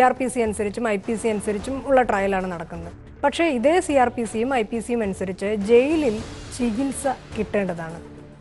C R P C അനുസരിച്ചും I P C അനുസരിച്ചും ഉള്ള ട്രയലാണ് നടക്കുന്നത്. പക്ഷേ ഇതേ സി ആർ പി സിയും ഐ പി സിയും അനുസരിച്ച് ജയിലിൽ ചികിത്സ കിട്ടേണ്ടതാണ്.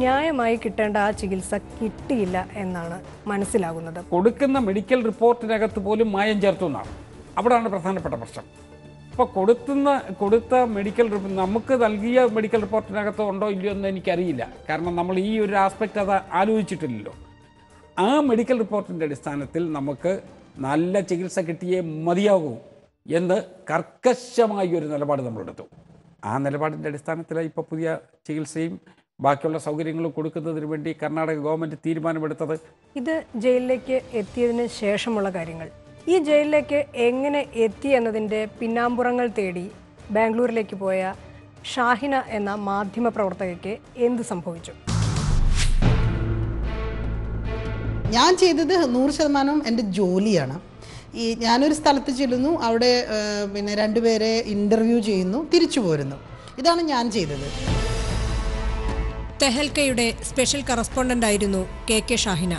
ന്യായമായി കിട്ടേണ്ട ആ ചികിത്സ കിട്ടിയില്ല എന്നാണ് മനസ്സിലാകുന്നത്. കൊടുക്കുന്ന മെഡിക്കൽ റിപ്പോർട്ടിനകത്ത് പോലും മായം ചേർത്തു എന്നാണ്. അവിടെയാണ് പ്രധാനപ്പെട്ട പ്രശ്നം. അപ്പോൾ കൊടുത്തുന്ന കൊടുത്ത മെഡിക്കൽ നമുക്ക് നൽകിയ മെഡിക്കൽ റിപ്പോർട്ടിനകത്ത് ഉണ്ടോ ഇല്ലയോ എന്ന് എനിക്കറിയില്ല. കാരണം നമ്മൾ ഈ ഒരു ആസ്പെക്റ്റ് അത് ആലോചിച്ചിട്ടില്ലല്ലോ. ആ മെഡിക്കൽ റിപ്പോർട്ടിന്റെ അടിസ്ഥാനത്തിൽ നമുക്ക് നല്ല ചികിത്സ കിട്ടിയേ മതിയാകൂ എന്ന് കർക്കശമായ ഒരു നിലപാട് നമ്മളെടുത്തു. ആ നിലപാടിന്റെ അടിസ്ഥാനത്തിൽ ഇപ്പോൾ പുതിയ ചികിത്സയും ബാക്കിയുള്ള സൗകര്യങ്ങളും കൊടുക്കുന്നതിന് വേണ്ടി കർണാടക ഗവൺമെന്റ് തീരുമാനമെടുത്തത്. ഇത് ജയിലിലേക്ക് എത്തിയതിന് ശേഷമുള്ള കാര്യങ്ങൾ. ഈ ജയിലിലേക്ക് എങ്ങനെ എത്തി എന്നതിന്റെ പിന്നാമ്പുറങ്ങൾ തേടി ബാംഗ്ലൂരിലേക്ക് പോയ ഷാഹിന എന്ന മാധ്യമ പ്രവർത്തകയ്ക്ക് എന്ത് സംഭവിച്ചു? ഞാൻ ചെയ്തത് നൂറ് ശതമാനം എന്റെ ജോലിയാണ്. ഈ ഞാനൊരു സ്ഥലത്ത് ചെല്ലുന്നു അവിടെ പിന്നെ രണ്ടുപേരെ ഇന്റർവ്യൂ ചെയ്യുന്നു തിരിച്ചു പോരുന്നു. ഇതാണ് ഞാൻ ചെയ്തത്. തെഹൽക്കയുടെ സ്പെഷ്യൽ കറസ്പോണ്ടന്റ് ആയിരുന്നു കെ കെ ഷാഹിന.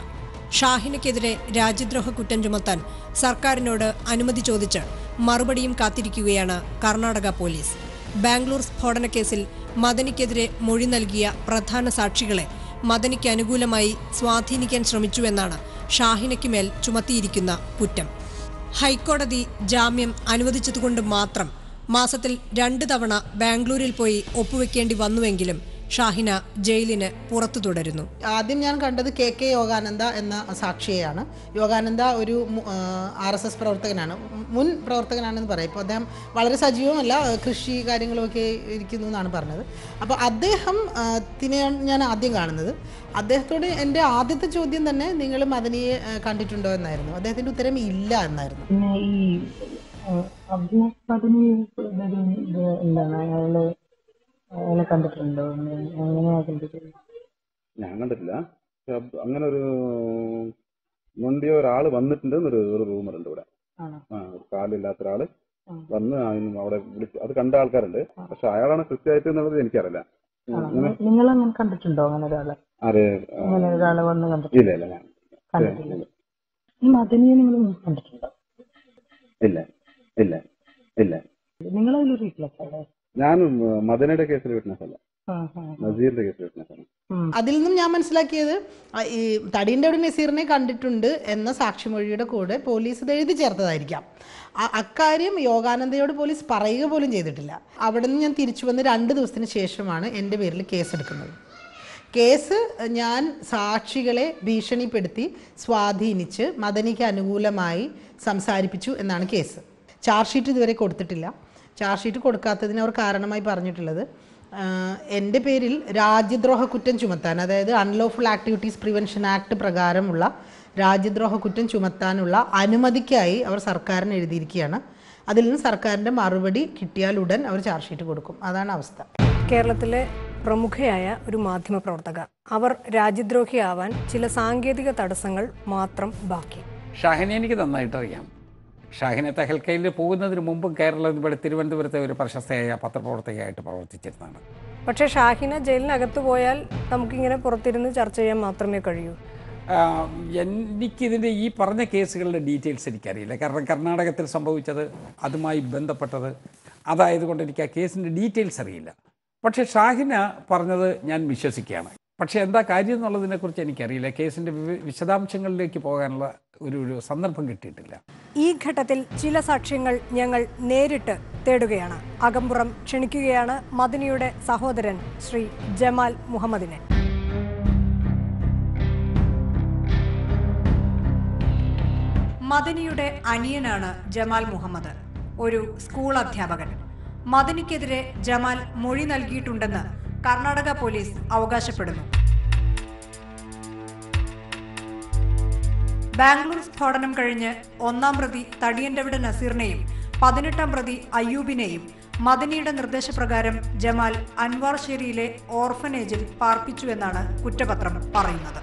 ഷാഹിനയ്ക്കെതിരെ രാജ്യദ്രോഹ കുറ്റം ചുമത്താൻ സർക്കാരിനോട് അനുമതി ചോദിച്ച് മറുപടിയും കാത്തിരിക്കുകയാണ് കർണാടക പോലീസ്. ബാംഗ്ലൂർ സ്ഫോടനക്കേസിൽ മദനിക്കെതിരെ മൊഴി നൽകിയ പ്രധാന സാക്ഷികളെ മദനിക്ക് അനുകൂലമായി സ്വാധീനിക്കാൻ ശ്രമിച്ചുവെന്നാണ് ഷാഹിനയ്ക്ക് മേൽ ചുമത്തിയിരിക്കുന്ന കുറ്റം. ഹൈക്കോടതി ജാമ്യം അനുവദിച്ചതുകൊണ്ട് മാത്രം മാസത്തിൽ രണ്ട് തവണ ബാംഗ്ലൂരിൽ പോയി ഒപ്പുവെക്കേണ്ടി വന്നുവെങ്കിലും ഷാഹിന ജയിലിന് പുറത്തു തുടരുന്നു. ആദ്യം ഞാൻ കണ്ടത് കെ കെ യോഗാനന്ദ എന്ന സാക്ഷിയെയാണ്. യോഗാനന്ദ ഒരു ആർ എസ് എസ് പ്രവർത്തകനാണ്. മുൻ പ്രവർത്തകനാണെന്ന് പറയാം. ഇപ്പോൾ അദ്ദേഹം വളരെ സജീവമല്ല കൃഷി കാര്യങ്ങളൊക്കെ ഇരിക്കുന്നു എന്നാണ് പറഞ്ഞത്. അപ്പോൾ അദ്ദേഹം തിനെയാണ് ഞാൻ ആദ്യം കാണുന്നത്. അദ്ദേഹത്തോട് എന്റെ ആദ്യത്തെ ചോദ്യം തന്നെ നിങ്ങൾ മദനിയെ കണ്ടിട്ടുണ്ടോ എന്നായിരുന്നു. അദ്ദേഹത്തിന്റെ ഉത്തരം ഇല്ല എന്നായിരുന്നു. പിന്നെ ഈ അബ്ദുൽ പതിന് എന്താണ് അയാൾ അയാളെ കണ്ടിട്ടുണ്ടോ? എങ്ങനെയാ കണ്ടിട്ടുള്ളത് ഞാൻ കണ്ടിട്ടില്ല. പക്ഷെ അങ്ങനെ ഒരു മുണ്ടിയ ഒരാൾ വന്നിട്ടുണ്ട് എന്നൊരു ഒരു റൂമർ ഉണ്ട് ഇവിടെ. ആണോ? ആ ഒരു കാലില്ലാത്ത ഒരാൾ ആ. വന്ന് അവിടെ വിളിച്ച് അത് കണ്ട ആൾക്കാരുണ്ട്. പക്ഷെ അയാളാണ് കൃത്യമായിട്ട് എന്നുള്ളത് എനിക്കറിയില്ല. ആണോ അങ്ങനെ നിങ്ങൾ അങ്ങനെ കണ്ടിട്ടുണ്ടോ അങ്ങനെ ഒരാളെ? ആരെ ആ, അങ്ങനെ ഒരാളെ വന്ന് കണ്ടിട്ടുണ്ടോ ഇല്ല ഇല്ല ഞാൻ കണ്ടിട്ടില്ല. ഈ മദനിയെ നിങ്ങൾ കണ്ടിട്ടുണ്ടോ? ഇല്ല ഇല്ല ഇല്ല. നിങ്ങൾ അതിലൊരു ഞാൻ മദനയുടെ കേസിൽ വിറ്റ്നസ് അല്ല ആ, ആ, ആ. നസീറിന്റെ കേസിൽ വിറ്റ്നസ് ആണ് അതിൽ നിന്നും ഞാൻ മനസ്സിലാക്കിയത് ഈ തടീന്റെ അവിടെ നസീറിനെ കണ്ടിട്ടുണ്ട് എന്ന സാക്ഷിമൊഴിയുടെ കൂടെ പോലീസ് ഇത് എഴുതി ചേർത്തതായിരിക്കാം. അക്കാര്യം യോഗാനന്ദയോട് പോലീസ് പറയുക പോലും ചെയ്തിട്ടില്ല. അവിടെ നിന്ന് ഞാൻ തിരിച്ചു വന്ന് രണ്ട് ദിവസത്തിന് ശേഷമാണ് എന്റെ പേരിൽ കേസ് എടുക്കുന്നത് കേസ് ഞാൻ സാക്ഷികളെ ഭീഷണിപ്പെടുത്തി സ്വാധീനിച്ച് മദനിക്ക് അനുകൂലമായി സംസാരിപ്പിച്ചു എന്നാണ് കേസ്. ചാർജ് ഷീറ്റ് ഇതുവരെ കൊടുത്തിട്ടില്ല. ചാർജ് ഷീറ്റ് കൊടുക്കാത്തതിന് അവർ കാരണമായി പറഞ്ഞിട്ടുള്ളത്. എന്റെ പേരിൽ രാജ്യദ്രോഹ കുറ്റം ചുമത്താൻ അതായത് അൺലോഫുൾ ആക്ടിവിറ്റീസ് പ്രിവെൻഷൻ ആക്ട് പ്രകാരമുള്ള രാജ്യദ്രോഹ കുറ്റം ചുമത്താനുള്ള അനുമതിക്കായി അവർ സർക്കാരിന് എഴുതിയിരിക്കുകയാണ്. അതിൽ നിന്ന് സർക്കാരിന്റെ മറുപടി കിട്ടിയാൽ ഉടൻ അവർ ചാർജ് ഷീറ്റ് കൊടുക്കും. അതാണ് അവസ്ഥ. കേരളത്തിലെ പ്രമുഖയായ ഒരു മാധ്യമ പ്രവർത്തക. അവർ രാജ്യദ്രോഹിയാവാൻ ചില സാങ്കേതിക തടസ്സങ്ങൾ മാത്രം ബാക്കി. ഷാഹിനെ എനിക്ക് നന്നായിട്ട് അറിയാം ഷാഹിനെ തെഹൽക്കയിൽ പോകുന്നതിന് മുമ്പും കേരളം ഇവിടെ തിരുവനന്തപുരത്തെ ഒരു പ്രശസ്തയായ പത്രപ്രവർത്തകയായിട്ട് പ്രവർത്തിച്ചിരുന്നതാണ്. പക്ഷേ ഷാഹിന ജയിലിനകത്ത് പോയാൽ നമുക്കിങ്ങനെ പുറത്തിരുന്ന് ചർച്ച ചെയ്യാൻ മാത്രമേ കഴിയൂ. എനിക്കിതിന്റെ ഈ പറഞ്ഞ കേസുകളുടെ ഡീറ്റെയിൽസ് എനിക്കറിയില്ല. കാരണം കർണാടകത്തിൽ സംഭവിച്ചത് അതുമായി ബന്ധപ്പെട്ടത് അതായത് കൊണ്ട് എനിക്ക് ആ കേസിന്റെ ഡീറ്റെയിൽസ് അറിയില്ല. പക്ഷേ ഷാഹിന പറഞ്ഞത് ഞാൻ വിശ്വസിക്കുകയാണ്. പക്ഷേ എന്താ കാര്യം എന്നുള്ളതിനെക്കുറിച്ച് എനിക്കറിയില്ല. കേസിന്റെ വിശദാംശങ്ങളിലേക്ക് പോകാനുള്ള ഒരു ഒരു സന്ദർഭം കിട്ടിയിട്ടില്ല. ഈ ഘട്ടത്തിൽ ചില സാക്ഷ്യങ്ങൾ ഞങ്ങൾ നേരിട്ട് തേടുകയാണ്. അകമ്പുറം ക്ഷണിക്കുകയാണ് മദിനിയുടെ സഹോദരൻ ശ്രീ ജമാൽ മുഹമ്മദിനെ. മദനിയുടെ അനിയനാണ് ജമാൽ മുഹമ്മദ്. ഒരു സ്കൂൾ അധ്യാപകൻ. മദനിക്കെതിരെ ജമാൽ മൊഴി നൽകിയിട്ടുണ്ടെന്ന് കർണാടക പോലീസ് അവകാശപ്പെടുന്നു. ബാംഗ്ലൂർ സ്ഫോടനം കഴിഞ്ഞ് ഒന്നാം പ്രതി തടിയന്റവിട നസീറിനെയും പതിനെട്ടാം പ്രതി അയ്യൂബിനെയും മദനിയുടെ നിർദ്ദേശപ്രകാരം ജമാൽ അൻവാർശേരിയിലെ ഓർഫനേജിൽ പാർപ്പിച്ചുവെന്നാണ് കുറ്റപത്രം പറയുന്നത്.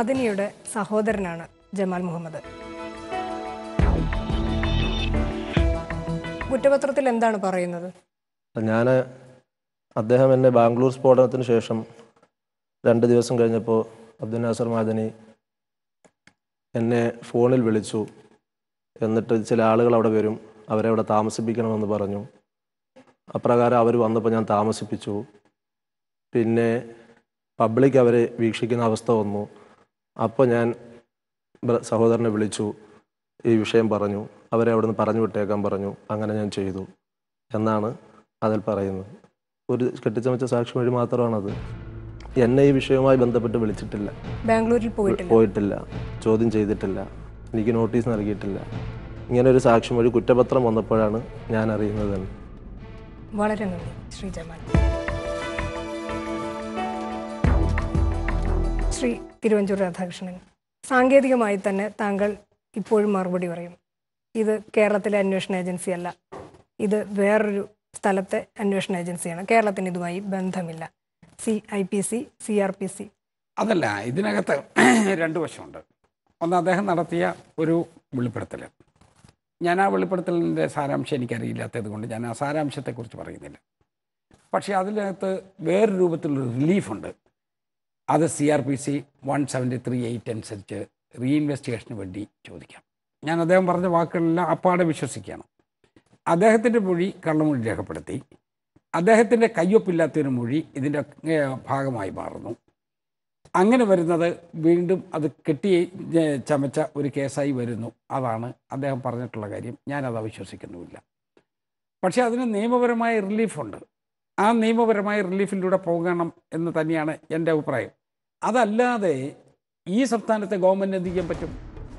മദനിയുടെ സഹോദരനാണ് ജമാൽ മുഹമ്മദ്. കുറ്റപത്രത്തിൽ എന്താണ് പറയുന്നത്? ഞാൻ അദ്ദേഹം എന്നെ ബാംഗ്ലൂർ സ്ഫോടനത്തിന് ശേഷം രണ്ട് ദിവസം കഴിഞ്ഞപ്പോൾ അബ്ദുൽ നാസർ മാദനി എന്നെ ഫോണിൽ വിളിച്ചു. എന്നിട്ട് ചില ആളുകൾ അവിടെ വരും അവരെ അവിടെ താമസിപ്പിക്കണമെന്ന് പറഞ്ഞു. അപ്രകാരം അവർ വന്നപ്പോൾ ഞാൻ താമസിപ്പിച്ചു. പിന്നെ പബ്ലിക് അവരെ വീക്ഷിക്കുന്ന അവസ്ഥ വന്നു. അപ്പോൾ ഞാൻ സഹോദരനെ വിളിച്ചു ഈ വിഷയം പറഞ്ഞു അവരെ അവിടുന്ന് പറഞ്ഞു വിട്ടേക്കാൻ പറഞ്ഞു അങ്ങനെ ഞാൻ ചെയ്തു എന്നാണ് അതിൽ പറയുന്നത്. ഒരു കെട്ടിച്ചമച്ച സാക്ഷി വഴി മാത്രമാണത്. എന്നെ ഈ വിഷയവുമായി ബന്ധപ്പെട്ട് വിളിച്ചിട്ടില്ല. ബാംഗ്ലൂരിൽ പോയിട്ടില്ല. ചോദ്യം ചെയ്തിട്ടില്ല. എനിക്ക് നോട്ടീസ് നൽകിയിട്ടില്ല. ഇങ്ങനെ ഒരു സാക്ഷി വഴി കുറ്റപത്രം വന്നപ്പോഴാണ് ഞാൻ അറിയുന്നത്. വളരെ നന്ദി ശ്രീ ജമാൽ. ശ്രീ തിരുവഞ്ചൂർ രാധാകൃഷ്ണൻ. സാങ്കേതികമായി തന്നെ താങ്കൾ ഇപ്പോഴും മറുപടി പറയും. ഇത് കേരളത്തിലെ അന്വേഷണ ഏജൻസി അല്ല ഇത് വേറൊരു സ്ഥലത്തെ അന്വേഷണ ഏജൻസിയാണ്. കേരളത്തിന് ഇതുമായി ബന്ധമില്ല. C I P C C R P C. അതല്ല ഇതിനകത്ത് രണ്ട് വശമുണ്ട്. ഒന്ന് അദ്ദേഹം നടത്തിയ ഒരു വെളിപ്പെടുത്തൽ ഞാൻ ആ വെളിപ്പെടുത്തലിന്റെ സാരാംശം എനിക്കറിയില്ലാത്തത് കൊണ്ട് ഞാൻ ആ സാരാംശത്തെക്കുറിച്ച് പറയുന്നില്ല. പക്ഷേ അതിനകത്ത് വേറെ രൂപത്തിലുള്ള റിലീഫുണ്ട് അത് C R P C one seventy three eight അനുസരിച്ച് റീഇൻവെസ്റ്റിഗേഷന് വേണ്ടി ചോദിക്കാം. ഞാൻ അദ്ദേഹം പറഞ്ഞ വാക്കുകളെല്ലാം അപ്പാടെ വിശ്വസിക്കുകയാണ് അദ്ദേഹത്തിന്റെ മൊഴി കള്ളമൊഴി രേഖപ്പെടുത്തി. അദ്ദേഹത്തിന്റെ കയ്യൊപ്പില്ലാത്തൊരു മൊഴി ഇതിന്റെ ഭാഗമായി മാറുന്നു. അങ്ങനെ വരുന്നത് വീണ്ടും അത് കെട്ടി ചമച്ച ഒരു കേസായി വരുന്നു. അതാണ് അദ്ദേഹം പറഞ്ഞിട്ടുള്ള കാര്യം. ഞാനത് അവിശ്വസിക്കുന്നുമില്ല. പക്ഷേ അതിന് നിയമപരമായ റിലീഫുണ്ട്. ആ നിയമപരമായ റിലീഫിലൂടെ പോകണം എന്ന് തന്നെയാണ് എന്റെ അഭിപ്രായം. അതല്ലാതെ ഈ സംസ്ഥാനത്തെ ഗവൺമെന്റ് എന്ത് ചെയ്യാൻ പറ്റും?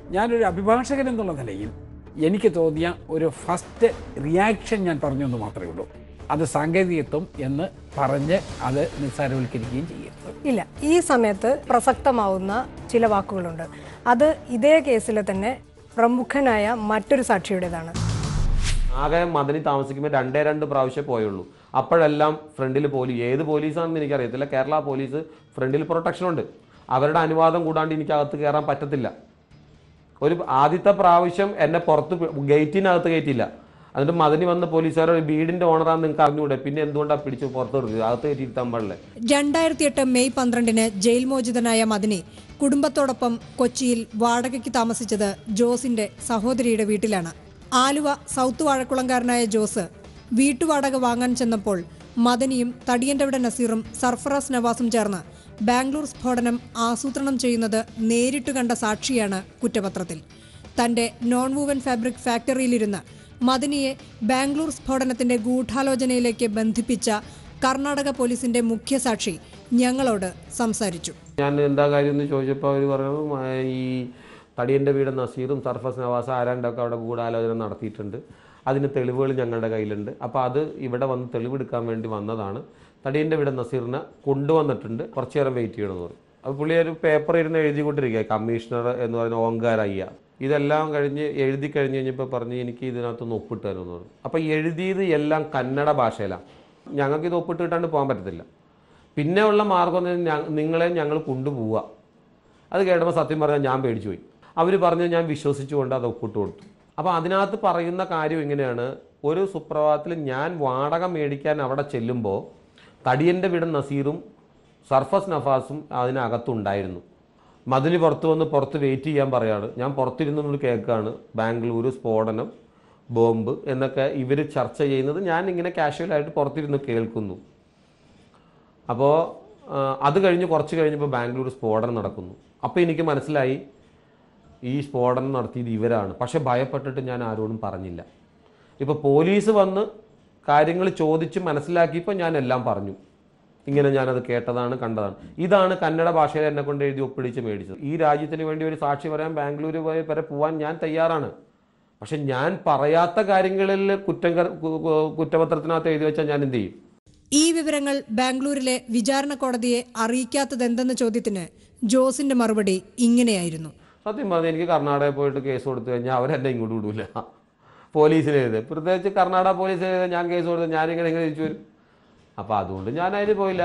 ഞാനൊരു അഭിഭാഷകൻ എന്നുള്ള നിലയിൽ എനിക്ക് തോന്നിയ ഒരു ഫസ്റ്റ് റിയാക്ഷൻ ഞാൻ പറഞ്ഞു എന്ന് മാത്രമേ ഉള്ളൂ. അത് സാങ്കേതികത്വം എന്ന് പറഞ്ഞ് അത് നിസ്സാരവൽക്കരിക്കുകയും ചെയ്യരുത് ഇല്ല ഈ സമയത്ത് പ്രസക്തമാവുന്ന ചില വാക്കുകളുണ്ട്. അത് ഇതേ കേസിലെ തന്നെ പ്രമുഖനായ മറ്റൊരു സാക്ഷിയുടേതാണ്. ആകെ മദനി താമസിക്കുമ്പോൾ രണ്ടേ രണ്ട് പ്രാവശ്യം പോയുള്ളൂ. അപ്പോഴെല്ലാം ഫ്രണ്ടിൽ പോലീസ് ഏത് പോലീസാണെന്ന് എനിക്കറിയത്തില്ല. കേരള പോലീസ് ഫ്രണ്ടിൽ പ്രൊട്ടക്ഷൻ ഉണ്ട്. അവരുടെ അനുവാദം കൂടാണ്ട് എനിക്ക് അകത്ത് കയറാൻ പറ്റത്തില്ല. ഒരു ആദ്യത്തെ പ്രാവശ്യം എന്നെ പുറത്ത് ഗേറ്റിനകത്ത് കയറ്റിയില്ല എന്നിട്ട് മദനി വന്ന പോലീസുകാരോട് വീടിന്റെ ഓണറാന്ന് നിങ്ങൾക്ക് അറിഞ്ഞുകൂടെ പിന്നെ എന്തുകൊണ്ടാണ് പിടിച്ചു പുറത്ത് നിർത്തിയത് അകത്ത് കയറ്റിയിരുത്താൻ പാടില്ലേ രണ്ടായിരത്തി എട്ട് മെയ് പന്ത്രണ്ടിന് ജയിൽ മോചിതനായ മദിനി കുടുംബത്തോടൊപ്പം കൊച്ചിയിൽ വാടകയ്ക്ക് താമസിച്ചത് ജോസിന്റെ സഹോദരിയുടെ വീട്ടിലാണ്. ആലുവ സൗത്ത് വാഴക്കുളംകാരനായ ജോസ് വീട്ടുവാടക വാങ്ങാൻ ചെന്നപ്പോൾ മദനിയും തടിയന്റെവിടെ നസീറും സർഫറാസ് നവാസും ചേർന്ന് ബാംഗ്ലൂർ സ്ഫോടനം ആസൂത്രണം ചെയ്യുന്നത് നേരിട്ട് കണ്ട സാക്ഷിയാണ് കുറ്റപത്രത്തിൽ. തന്റെ നോൺ വൂവൻ ഫാബ്രിക് ഫാക്ടറിയിലിരുന്ന് മദനിയെ ബാംഗ്ലൂർ സ്ഫോടനത്തിന്റെ ഗൂഢാലോചനയിലേക്ക് ബന്ധിപ്പിച്ച കർണാടക പോലീസിന്റെ മുഖ്യ സാക്ഷി ഞങ്ങളോട് സംസാരിച്ചു. ഞാൻ എന്താ കാര്യം എന്ന് ചോദിച്ചപ്പോൾ അവർ പറഞ്ഞു ഈ തടിയന്റെ വീട് നസീറും സർഫസ് നവാസ് ആരാണ്ടൊക്കെ അവിടെ ഗൂഢാലോചന നടത്തിയിട്ടുണ്ട്. അതിന് തെളിവുകൾ ഞങ്ങളുടെ കയ്യിലുണ്ട്. അപ്പോൾ അത് ഇവിടെ വന്ന് തെളിവെടുക്കാൻ വേണ്ടി വന്നതാണ്. തടിയന്റെ വീട് നസീറിനെ കൊണ്ടുവന്നിട്ടുണ്ട്. കുറച്ച് നേരം വെയിറ്റ് ചെയ്യണമെന്ന് പറയും അപ്പോൾ പുള്ളി ഒരു പേപ്പർ ഇരുന്ന് എഴുതിക്കൊണ്ടിരിക്കുക കമ്മീഷണർ എന്ന് പറയുന്ന ഓങ്കാരയ്യ ഇതെല്ലാം കഴിഞ്ഞ് എഴുതി കഴിഞ്ഞ് കഴിഞ്ഞപ്പോൾ പറഞ്ഞ് എനിക്ക് ഇതിനകത്തൊന്ന് ഒപ്പിട്ട് തരുമെന്ന് പറഞ്ഞു. അപ്പോൾ എഴുതിയത് എല്ലാം കന്നഡ ഭാഷയിലാണ് ഞങ്ങൾക്ക് ഇത് ഒപ്പിട്ട് കിട്ടാണ്ട് പോകാൻ പറ്റത്തില്ല. പിന്നെയുള്ള മാർഗം നിങ്ങളെ ഞങ്ങൾ കൊണ്ടുപോവുക. അത് കേട്ടപ്പോൾ സത്യം പറഞ്ഞാൽ ഞാൻ പേടിച്ചു പോയി അവർ പറഞ്ഞു ഞാൻ വിശ്വസിച്ചുകൊണ്ട് അത് ഒപ്പിട്ട് കൊടുത്തു. അപ്പോൾ അതിനകത്ത് പറയുന്ന കാര്യം ഇങ്ങനെയാണ്. ഒരു സുപ്രഭാതത്തിൽ ഞാൻ വാടക മേടിക്കാൻ അവിടെ ചെല്ലുമ്പോൾ തടിയന്റെ വീട് നസീറും സർഫസ് നഫാസും അതിനകത്തുണ്ടായിരുന്നു. മതിന് പുറത്ത് വന്ന് പുറത്ത് വെയിറ്റ് ചെയ്യാൻ പറയാണ്. ഞാൻ പുറത്തിരുന്നു കേൾക്കുകയാണ് ബാംഗ്ലൂർ സ്ഫോടനം ബോംബ് എന്നൊക്കെ ഇവർ ചർച്ച ചെയ്യുന്നത് ഞാൻ ഇങ്ങനെ കാഷ്വലായിട്ട് പുറത്തിരുന്ന് കേൾക്കുന്നു. അപ്പോൾ അത് കഴിഞ്ഞ് കുറച്ച് കഴിഞ്ഞപ്പോൾ ബാംഗ്ലൂർ സ്ഫോടനം നടക്കുന്നു. അപ്പോൾ എനിക്ക് മനസ്സിലായി ഈ സ്ഫോടനം നടത്തിയത് ഇവരാണ്. പക്ഷെ ഭയപ്പെട്ടിട്ട് ഞാൻ ആരോടും പറഞ്ഞില്ല. ഇപ്പോൾ പോലീസ് വന്ന് കാര്യങ്ങൾ ചോദിച്ച് മനസ്സിലാക്കിയപ്പോൾ ഞാൻ എല്ലാം പറഞ്ഞു. ഇങ്ങനെ ഞാനത് കേട്ടതാണ് കണ്ടതാണ്. ഇതാണ് കന്നഡ ഭാഷയിൽ എന്നെ കൊണ്ട് എഴുതി ഒപ്പിടിച്ച് മേടിച്ചത്. ഈ രാജ്യത്തിന് വേണ്ടി ഒരു സാക്ഷി പറയാൻ ബാംഗ്ലൂർ വരെ പോകാൻ ഞാൻ തയ്യാറാണ്. പക്ഷെ ഞാൻ പറയാത്ത കാര്യങ്ങളിൽ കുറ്റം കുറ്റപത്രത്തിനകത്ത് എഴുതി വെച്ചാൽ ഞാൻ എന്ത് ചെയ്യും? ഈ വിവരങ്ങൾ ബാംഗ്ലൂരിലെ വിചാരണ കോടതിയെ അറിയിക്കാത്തതെന്തെന്ന ചോദ്യത്തിന് ജോസിന്റെ മറുപടി ഇങ്ങനെയായിരുന്നു. സത്യം പറഞ്ഞാൽ എനിക്ക് കർണാടകയിൽ പോയിട്ട് കേസ് കൊടുത്തു കഴിഞ്ഞാൽ അവരെന്നെ ഇങ്ങോട്ട് വിടൂല. എഴുതി. പ്രത്യേകിച്ച് കർണാടക എഴുതി ഞാൻ കേസ് കൊടുത്ത് ഞാനിങ്ങനെ ഇങ്ങനെ തിരിച്ചു വരും. അപ്പോൾ അതുകൊണ്ട് ഞാൻ അതിന് പോയില്ല.